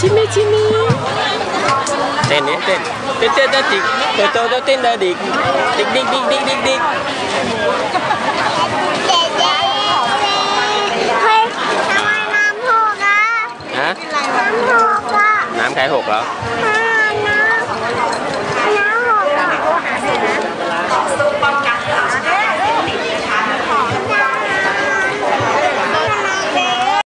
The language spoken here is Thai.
ชิมิชิมิเต้นเนี่ยเต้นเต้นเต้นเต้นดิกเต้นเต้นเต้นดิ๊กดิ๊กดิ๊กดิ๊กดิ๊กดิ๊กเฮ้ยทำไกน้ำหกอะฮะขายหกแล้ว